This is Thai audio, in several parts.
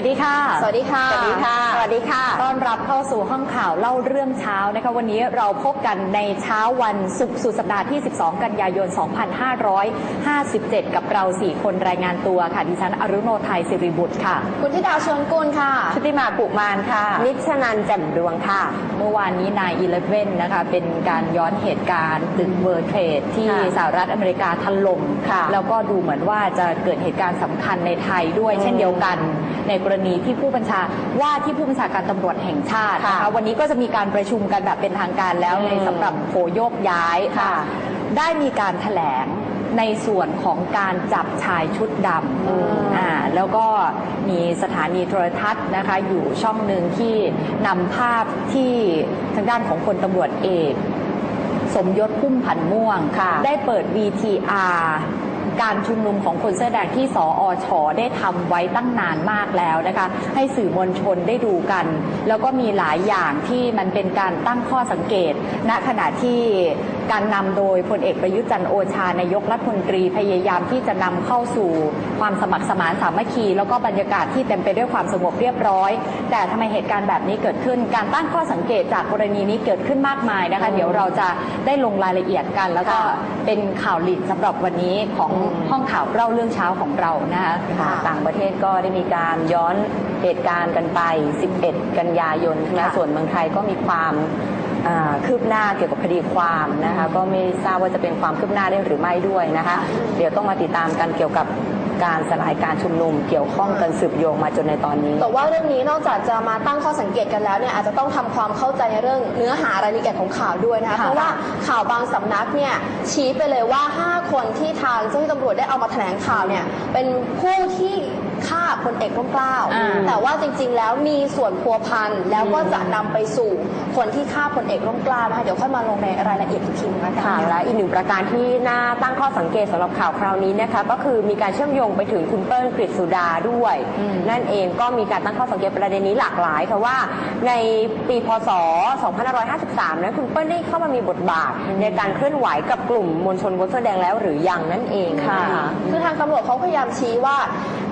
วัสดีค่ะ สวัสดีค่ะ สวัสดีค่ะ สวัสดีค่ะ ต้อนรับเข้าสู่ห้องข่าวเล่าเรื่องเช้านะคะ วันนี้เราพบกันในเช้าวันศุกร์สุดสัปดาห์ที่ 12 กันยายน 2557 กับเรา 4 คนรายงานตัวค่ะ ดิฉันอรุโนไทยสิริบุตรค่ะ คุณธิดาชวนกุลค่ะ ชุติมาปุมานค่ะ นิชนันแจ่มดวงค่ะ เมื่อวานนี้นายอีเลฟเว่นนะคะ เป็นการย้อนเหตุการณ์ตึกเวอร์เทรดที่ค่ะสหรัฐอเมริกาถล่มค่ะแล้วก็ดูเหมือนว่าจะเกิดเหตุการณ์สำคัญในไทยด้วย เช่นเดียวกันในกรณีที่ผู้บัญชาว่าที่ผู้บัญชาการตำรวจแห่งชาตินะคะค่ะวันนี้ก็จะมีการประชุมกันแบบเป็นทางการแล้วอืมในสำหรับโผโยกย้ายค่ะ ได้มีการแถลงในส่วนของการจับชายชุดดอืมำอ่าแล้วก็มีสถานีโทรทัศน์นะคะ อยู่ช่องหนึ่งที่นำภาพที่ทางด้านของพลตำรวจเอก สมยศพุ่มพันธ์ม่วงค่ะได้เปิด VTR การชุมนุมของคนเสื้อแดงที่สออชอได้ทำไว้ตั้งนานมากแล้วนะคะ ให้สื่อมวลชนได้ดูกัน แล้วก็มีหลายอย่างที่มันเป็นการตั้งข้อสังเกตณขณะที่ การนำโดยพลเอกประยุทธ์จันทร์โอชานายกรัฐมนตรีพยายามที่จะนำเข้าสู่ความสมัครสมานสามัคคี แล้วก็บรรยากาศที่เต็มไปด้วยความสงบเรียบร้อย แต่ทำไมเหตุการณ์แบบนี้เกิดขึ้น การตั้งข้อสังเกตจากกรณีนี้เกิดขึ้นมากมายนะคะ เดี๋ยวเราจะได้ลงรายละเอียดกัน แล้วก็ค่ะเป็นข่าวลีดสำหรับวันนี้ของอืมห้องข่าวเล่าเรื่องเช้าของเรานะคะค่ะต่างประเทศก็ได้มีการย้อนเหตุการณ์กันไป 11 กันยายนใช่ไหมค่ะส่วนเมืองไทยก็มีความอ่า คืบหน้าเกี่ยวกับคดีความนะคะก็ไม่ทราบว่าจะเป็นความคืบหน้าได้หรือไม่ด้วยนะคะเดี๋ยวต้องมาติดตามกันเกี่ยวกับการสลายการชุมนุมเกี่ยวข้องกันสืบโยงมาจนในตอนนี้ แต่ว่าเรื่องนี้นอกจากจะมาตั้งข้อสังเกตกันแล้วเนี่ยอาจจะต้องทำความเข้าใจในเรื่องเนื้อหารายละเอียดของข่าวด้วยนะคะค่ะเพราะว่าข่าวบางสำนักเนี่ยชี้ไปเลยว่า 5 คนที่ทางเจ้าหน้าที่ตำรวจได้เอามาแถลงข่าวเนี่ยเป็นผู้ที่ ฆ่าพลเอกร่มเกล้าอ่า แต่ว่าจริงๆแล้วมีส่วนพัวพันแล้วก็จะนำไปสู่คนที่ฆ่าพลเอกร่มเกล้านะคะเดี๋ยวค่อยมาลงในรายละเอียดอีกทีนึงนะคะค่ะและอีกหนึ่งประการที่น่าตั้งข้อสังเกตสำหรับข่าวคราวนี้นะคะก็คือมีการเชื่อมโยงไปถึงคุณเปิ้ลกฤษสุดาด้วย อืม นั่นเองก็มีการตั้งข้อสังเกตประเด็นนี้หลากหลายค่ะว่าในปีพศ 2553นั้นคุณเปิ้ลได้เข้ามามีบทบาท ในการเคลื่อนไหวกับกลุ่มมวลชนบนเสื้อแดงแล้วหรือยังนั่นเองค่ะนคือทางตำรวจเขาพยายามชี้ว่า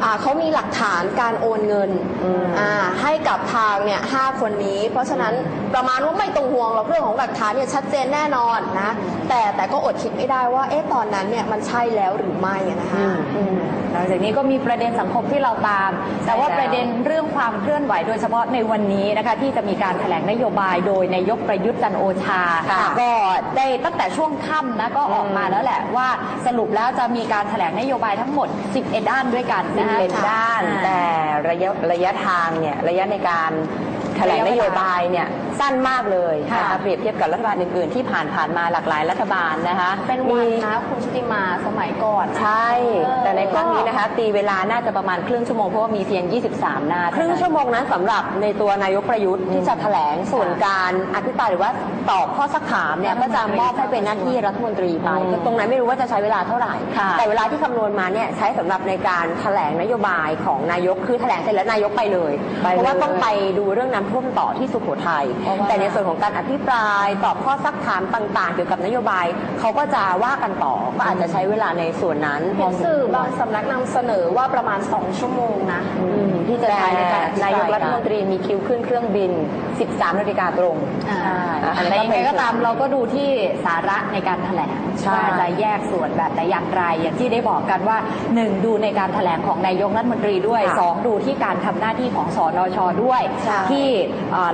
อ่าเขามีหลักฐานการโอนเงินอืมอ่าให้กับทางเนี่ยห้าคนนี้ เพราะฉะนั้นประมาณว่าไม่ต้องห่วงหรอกเรื่องของหลักฐานเนี่ยชัดเจนแน่นอนนะแต่แต่ก็อดคิดไม่ได้ว่าเอ๊ะตอนนั้นเนี่ยมันใช่แล้วหรือไม่อะนะคะอืมหลังจากนี้ก็มีประเด็นสังคมที่เราตาม แต่ว่าใช่แล้วประเด็นเรื่องความเคลื่อนไหวโดยเฉพาะในวันนี้นะคะที่จะมีการแถลงนโยบายโดยนายกประยุทธ์จันทร์โอชาค่ะก็ได้ตั้งแต่ช่วงค่ำนะก็ออกมาแล้วแหละว่าสรุปแล้วจะมีการแถลงนโยบายทั้งหมด 11 ด้านด้วยกันนะคะเป็นด้านอ่าแต่ระยะระยะทางเนี่ยระยะในการแถลงนโยบายเนี่ยสั้นมากเลยค่ะนะคะเปรียบเทียบกับรัฐบาลอื่นๆที่ผ่านผ่านมาหลากหลายรัฐบาลนะคะเป็นวันนะคุณชุติมาสมัยก่อนใช่เออแต่ในครั้งนี้นะคะ ตีเวลาน่าจะประมาณครึ่งชั่วโมงเพราะว่ามีเพียง 23หน้าครึ่งชั่วโมงนั้นสำหรับในตัวนายกประยุทธ์ที่จะแถลงส่วนการอภิปรายหรือว่าตอบข้อสักถามเนี่ยก็จะมอบให้เป็นหน้าที่รัฐมนตรีไปอืมตรงนั้นไม่รู้ว่าจะใช้เวลาเท่าไหร่ค่ะแต่เวลาที่คำนวณมาเนี่ยใช้สำหรับในการแถลงนโยบายของนายกคือแถลงเสร็จแล้วนายกไปเลยไปเลยเพราะว่าต้องไปดูเรื่องน้ำท่วมต่อที่สุโขทัยเพราะว่าแต่ในส่วนของการอภิปรายตอบข้อสักถามต่างๆ เกี่ยวกับนโยบายเขาก็จะว่ากันต่อก็อาจจะใช้เวลาในส่วนนั้นเห็นสื่อบางสำนักนำเสนอว่าประมาณ 2 ชั่วโมงนะอืมที่จะใช้ในการแต่นายกรัฐมนตรีมีคิวขึ้นเครื่องบิน 13นาฬิกาตรงอ่าอันนั้นแต่ก็ยังเป็ไงนก็ตามเราก็ดูที่สาระในการแถลงใช่ว่าจะแยกส่วนแบบไหนอย่างไร อย่างที่ได้บอกกันว่าหนึ่งดูในการแถลงของนายกรัฐมนตรีด้วยค่ะสองดูที่การทำหน้าที่ของสอนชด้วยใช่ที่เอ่อ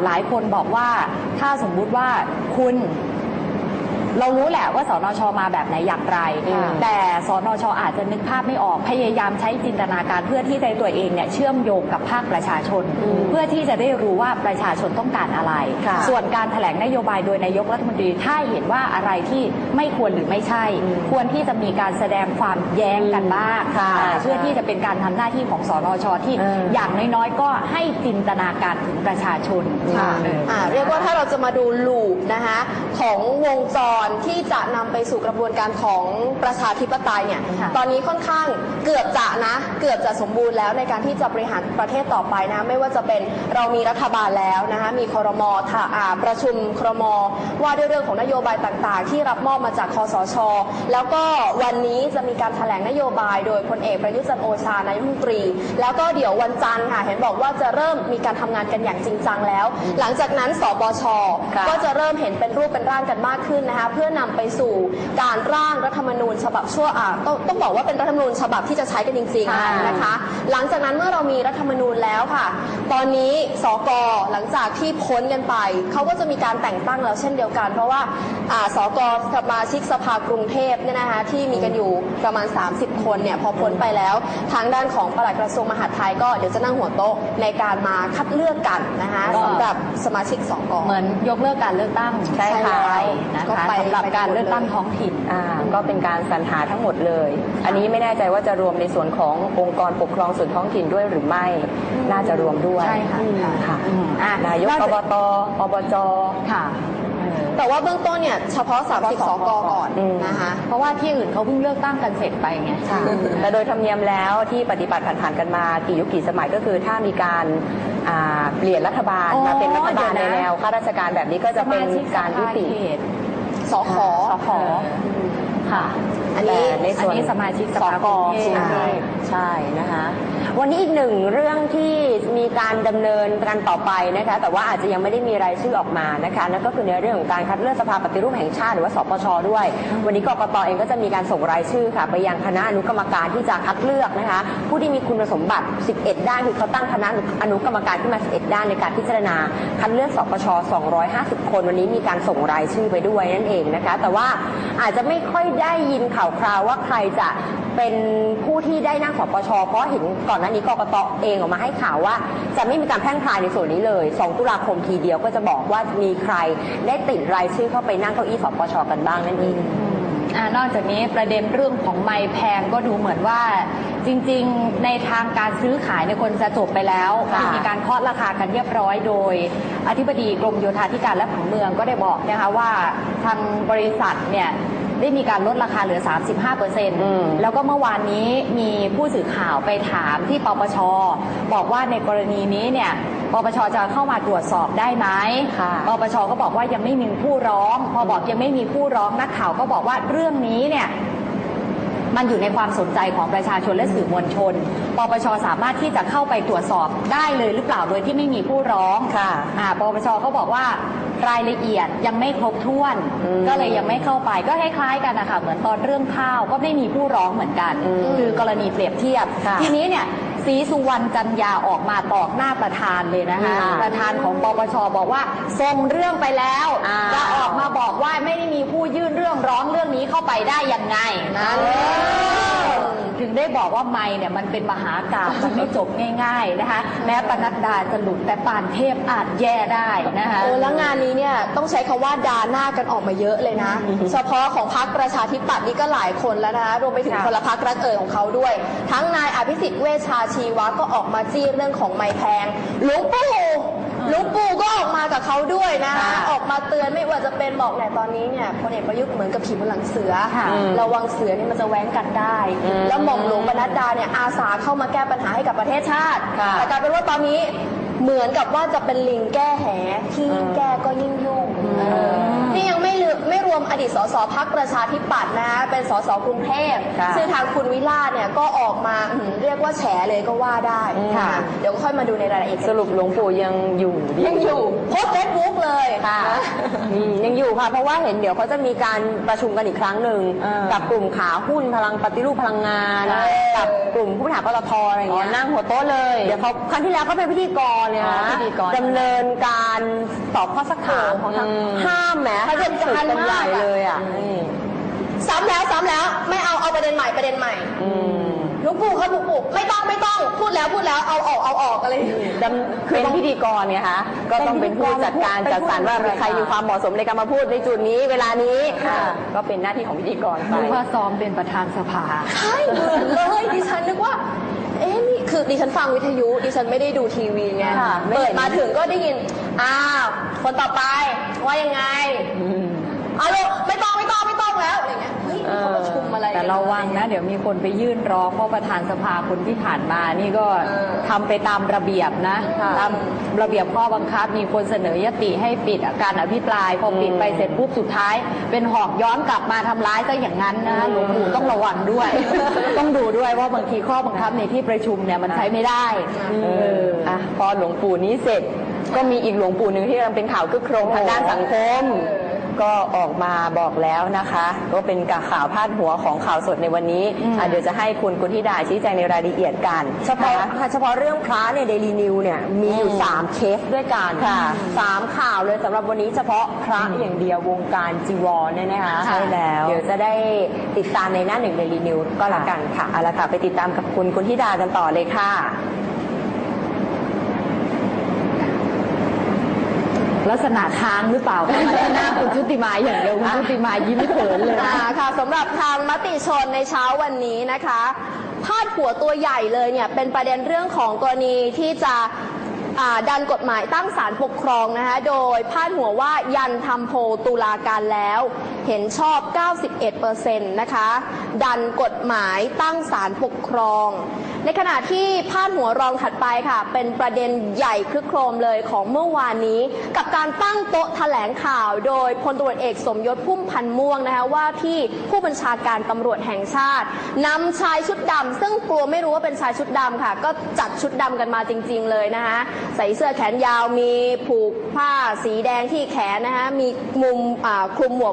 หลายคนบอกว่าถ้าสมมุติว่าคุณ เรารู้แหละว่าสนชมาแบบไหนอย่างไรอืมแต่สนชอาจจะนึกภาพไม่ออกพยายามใช้จินตนาการเพื่อที่จะให้ตัวเองเนี่ยเชื่อมโยงกับภาคประชาชน เพื่อที่จะได้รู้ว่าประชาชนต้องการอะไรค่ะส่วนการแถลงนโยบายโดยนายกรัฐมนตรีถ้าเห็นว่าอะไรที่ไม่ควรหรือไม่ใช่อืมควรที่จะมีการแสดงความแย้งกันบ้างค่ะอ่าเพื่อที่จะเป็นการทำหน้าที่ของสนชที่เออออย่างน้อยๆ ก็ให้จินตนาการถึงประชาชนค่ะเอออ่าเรียกว่าถ้าเราจะมาดูลูปนะคะของวงจรอนที่จะนำไปสู่กระบวนการของประชาธิปไตยเนี่ย ค่ะตอนนี้ค่อนข้างเกือบจะนะ เกือบจะสมบูรณ์แล้วในการที่จะบริหารประเทศต่อไปนะ ไม่ว่าจะเป็นเรามีรัฐบาลแล้วนะคะ มีครมท่าอ่าประชุมครม ว่าด้วยเรื่องของนโยบายต่างๆ ที่รับมอบมาจากคอสช แล้วก็วันนี้จะมีการแถลงนโยบาย โดยพลเอกประยุทธ์จันทร์โอชานายกรัฐมนตรี แล้วก็เดี๋ยววันจันทร์ค่ะ เห็นบอกว่าจะเริ่มมีการทำงานกันอย่างจริงจังแล้ว หลังจากนั้นสปชค่ะก็จะเริ่มเห็นเป็นรูปเป็นร่างกันมากขึ้นนะคะเพื่อนำไปสู่การร่างรัฐธรรมนูญฉบับชั่วอ่าต้องต้องบอกว่าเป็นรัฐธรรมนูญฉบับที่จะใช้กันจริงค่ะๆนะคะ หลังจากนั้นเมื่อเรามีรัฐธรรมนูญแล้วค่ะ ตอนนี้สกหลังจากที่พ้นกันไปเขาก็จะมีการแต่งตั้งแล้วเช่นเดียวกัน เพราะว่าอ่าสกสมาชิกสภากรุงเทพเนี่ยนะคะที่มีกันอยู่ประมาณ 30 คนเนี่ยพอพ้นไปแล้วทางด้านของปลัดกระทรวงมหาดไทยก็เดี๋ยวจะนั่งหัวโต๊ะในการมาคัดเลือกกันนะคะก็สำหรับสมาชิกสกเหมือนยกเลิกการเลือกตั้งใช่ค่ะไปนะก็คะไปสำหรับไปการหมดเลือกตั้งเลยท้องถิ่นอ่าก็เป็นการสรรหาทั้งหมดเลย อันนี้ไม่แน่ใจว่าจะรวมในส่วนขององค์กรปกครองส่วนท้องถิ่นด้วยหรือไม่น่าจะรวมด้วยใช่ค่ะอืมค่ะอืมอะนายกนอกอจากบตอบจค่ะเออแต่ว่าเบื้องต้นเนี่ยเฉพาะ 30 สกก่อนอืมนะคะ เพราะว่าที่อื่นเขาเพิ่งเลือกตั้งกันเสร็จไปไงค่ะแต่โดยธรรมเนียมแล้วที่ปฏิบัติผ่านๆกันมากี่ยุคกี่สมัยก็คือถ้ามีการอ่าเปลี่ยนรัฐบาลอ๋อมาเป็นรัฐบาลเดี๋ในยวนะแนวข้าราชการแบบนี้ก็จะเป็นสมาชิการยุติ สภเขตสขสขค่ะอันนี้แต่ในส่วนอันนี้สมาชิกสภากกรุงเทพใช่ใช่นะคะ วันนี้อีกหนึ่งเรื่องที่มีการดำเนินการต่อไปนะคะ แต่ว่าอาจจะยังไม่ได้มีรายชื่อออกมานะคะนั่นก็คือในเรื่องของการคัดเลือกสภาปฏิรูปแห่งชาติหรือว่าสปชด้วย วันนี้กกตเองก็จะมีการส่งรายชื่อค่ะ ไปยังคณะอนุกรรมการที่จะคัดเลือกนะคะ ผู้ที่มีคุณสมบัติ 11 ด้านคือเขาตั้งคณะอนุกรรมการขึ้นมา 11 ด้านในการพิจารณาคัดเลือกสปช 250 คนวันนี้มีการส่งรายชื่อไปด้วยนั่นเองนะคะ แต่ว่าอาจจะไม่ค่อยได้ยินข่าวคราวว่าใครจะเป็นผู้ที่ได้นั่งสปชเพราะเห็นก่อนหน้านี้กกตเองออกมาให้ข่าวว่า จะไม่มีการแพร่งพรายในส่วนนี้เลย 2 ตุลาคมทีเดียวก็จะบอกว่ามีใครได้ติดรายชื่อเข้าไปนั่งเก้าอี้สปชกันบ้างนั่นเองอนอกจากนี้ประเด็นเรื่องของไม้แพงก็ดูเหมือนว่า จริงๆ ในทางการซื้อขายในยคนจะจบไปแล้ว ค่ะมีการเคาะราคากันเรียบร้อยโดย อธิบดีกรมโยธาธิการและผังเมืองก็ได้บอกนะคะว่าทางบริษัทเนี่ยได้มีการลดราคาเหลือ35เปอร์เซ็นต์อืมแล้วก็เมื่อวานนี้มีผู้สื่อข่าวไปถามที่ปปช บอกว่าในกรณีนี้เนี่ยปปชจะเข้ามาตรวจสอบได้ไหม ค่ะ ปปชก็บอกว่ายังไม่มีผู้ร้อง พอบอกยังไม่มีผู้ร้องนักข่าวก็บอกว่าเรื่องนี้เนี่ย มันอยู่ในความสนใจของประชาชนและสื่อมวลชน ปปชสามารถที่จะเข้าไปตรวจสอบได้เลยหรือเปล่าโดยที่ไม่มีผู้ร้องค่ะอ่าปปชเขาบอกว่ารายละเอียดยังไม่ครบถ้วนอืมก็เลยยังไม่เข้าไปก็คล้ายๆกันนะคะเหมือนตอนเรื่องข้าวก็ไม่มีผู้ร้องเหมือนกันอืมคือกรณีเปรียบเทียบค่ะทีนี้เนี่ย ศรีสุวรรณจันยาออกมาตอกหน้าประธานเลยนะคะค่ะประธานของปปชบอกว่าส่งเรื่องไปแล้วอ้าวจะออกมาบอกว่าไม่ได้มีผู้ยื่นเรื่องร้องเรื่องนี้เข้าไปได้ยังไงนะ ถึงได้บอกว่าไม่เนี่ยมันเป็นมหากาพย์มันไม่จบง่ายๆนะคะ แม้ปนัดดาจะหลุดแต่ปานเทพอาจแย่ได้นะคะโอ้แล้วงานนี้เนี่ยต้องใช้คำว่าดาหน้ากันออกมาเยอะเลยนะ เฉพาะของพรรคประชาธิปัตย์นี่ก็หลายคนแล้วนะคะรวมไปถึงค่ะพลพรรครักเอ่ยของเขาด้วย ทั้งนายอภิสิทธิ์เวชชาชีวะก็ออกมาจี้เรื่องของไม้แพงหลวงปู่ หลวงปู่ก็ออกมากับเขาด้วยนะคะค่ะออกมาเตือนไม่ว่าจะเป็นบอกแหละตอนนี้เนี่ยพลเอกประยุทธ์เหมือนกับขี่บนหลังเสือค่ะระวังเสือนี่มันจะแว้งกัดได้อืมแล้วหม่อมหลวงปนัดดาเนี่ยอาสาเข้ามาแก้ปัญหาให้กับประเทศชาติค่ะแต่กลายเป็นว่าตอนนี้เหมือนกับว่าจะเป็นลิงแก้แหที่ยิ่งแก้ก็ยิ่งยุ่งเออ นี่ยังไม่ลืมไม่รวมอดีตสสพักประชาธิปัตย์นะคะเป็นสสกรุงเทพค่ะซึ่งทางคุณวิลาศเนี่ยก็ออกมาอื้อหือเรียกว่าแฉเลยก็ว่าได้อืม ค่ะ เดี๋ยวค่อยมาดูในรายละเอียดกันสรุปหลวงปู่ยังอยู่ดียังอยู่โพสเฟซบุ๊กเลยค่ะ อืมยังอยู่ค่ะ เพราะว่าเห็นเดี๋ยวเขาจะมีการประชุมกันอีกครั้งหนึ่งเออกับกลุ่มขาหุ้นพลังปฏิรูปพลังงานเออกับกลุ่มผู้บริหารปตทอะไรอย่างเงี้ยอ๋อนั่งหัวโต๊ะเลย เดี๋ยวเขาครั้งที่แล้วเขาเป็นพิธีกรเนี่ยอ๋อนะพิธีกรดำเนินการตอบข้อสักถามของทางอืม ห้ามแหมประเด็นห้ามสำคัญกันใหญ่มากอะ เลยอะซ้ำแล้วซ้ำแล้วไม่เอาเอาประเด็นใหม่ประเด็นใหม่อืมหลวงปู่ครับหลวงปู่ไม่ต้องไม่ต้องพูดแล้วพูดแล้วเอาออกเอาออกอะไรอย่างเงี้ย ดำคือเป็นพิธีกรไงคะก็ต้องเป็นผู้จัดการจัดสรรว่าใครมีความเหมาะสมในการมาพูดในจุดนี้ เวลานี้ค่ะอ่าก็เป็นหน้าที่ของพิธีกรไปนึกว่าซ้อมเป็นประธานสภา ใช่เหมือนเลยดิฉันนึกว่า เอ๊ะนี่คือดิฉันฟังวิทยุดิฉันไม่ได้ดูทีวีไงค่ะไม่เปิเห็ดน มาถึงก็ได้ยินอ้าวคนต่อไปว่ายังไง ดี๋ยวมีคนไปยื่นร้องเพราะประธานสภาคนที่ผ่านมานี่ก็เออทำไปตามระเบียบนะค่ะตามระเบียบข้อบังคับมีคนเสนอยติให้ปิดการอภิปรายพอปิดไปเสร็จปุ๊บสุดท้าย เป็นหอกย้อนกลับมาทำร้ายซะอย่างนั้นนะหลวงปู่ต้องระวังด้วย ต้องดูด้วยว่าบางทีข้อบังคับในที่ประชุมเนี่ยมันใช้ไม่ได้เอออะพอหลวงปู่นี้เสร็จก็มีอีกหลวงปู่หนึ่งที่กำลังเป็นข่าวคึกโครมทางด้านสังคม ก็ออกมาบอกแล้วนะคะ ก็เป็นกข่าวพาดหัวของข่าวสดในวันนี้อะเดี๋ยวจะให้คุณกุณธิดาชี้แจงในรายละเอียดกันเฉพาะนค เฉพาะเรื่องพระเนี่ยเดลีนิวเนี่ยมีอยู่ อืมสามเคสด้วยกันค่ะสามข่าวเลยสำหรับวันนี้เฉพาะพระอย่างเดียววงการจีวรเนี่ยนะคะใช่แล้ว เดี๋ยวจะได้ติดตามในหน้าหนึ่งเดลีนิวก็แล้วกันค่ะ เอาละค่ะ ไปติดตามกับคุณกุณธิดากันต่อเลยค่ะ ลักษณะค้างหรือเปล่าก็มาที่หน้าคุณชุติมาอย่างเดียวคุณชุติมายิ้มเขินเลย อ่านะค่ะสำหรับทางมติชนในเช้าวันนี้นะคะ พาดหัวตัวใหญ่เลยเนี่ยเป็นประเด็นเรื่องของกรณีที่จะอ่าดันกฎหมายตั้งศาลปกครองนะคะโดยพาดหัวว่ายันทำโพลตุลาการแล้ว เห็นชอบ 91%นะคะ ดันกฎหมายตั้งศาลปกครอง ในขณะที่พาดหัวรองถัดไปค่ะ เป็นประเด็นใหญ่คลึกโครมเลยของเมื่อวานนี้ กับการตั้งโต๊ะแถลงข่าวโดยพลตำรวจเอกสมยศพุ่มพันธ์ม่วงนะคะว่าที่ผู้บัญชาการตำรวจแห่งชาตินำชายชุดดำซึ่งกลัวไม่รู้ว่าเป็นชายชุดดำค่ะ ก็จัดชุดดำกันมาจริง ๆ เลยนะคะใส่เสื้อแขนยาวมีผูกผ้าสีแดงที่แขนนะคะมีมุมคลุมหมวก